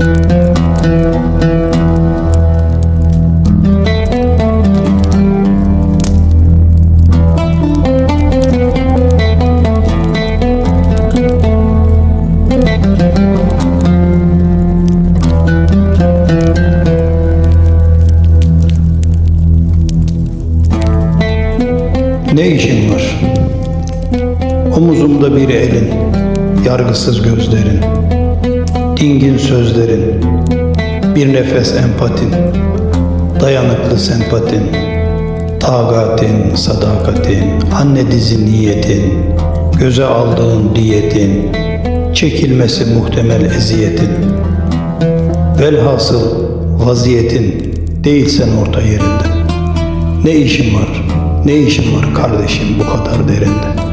Ne işin var? Omuzumda bir elin, yargısız gözlerin dingin sözlerin, bir nefes empatin, dayanıklı sempatin, takatin, sadakatin, anne dizi niyetin, göze aldığın diyetin, çekilmesi muhtemel eziyetin, velhasıl vaziyetin değilsen orta yerinde. Ne işin var, ne işin var kardeşim bu kadar derinde?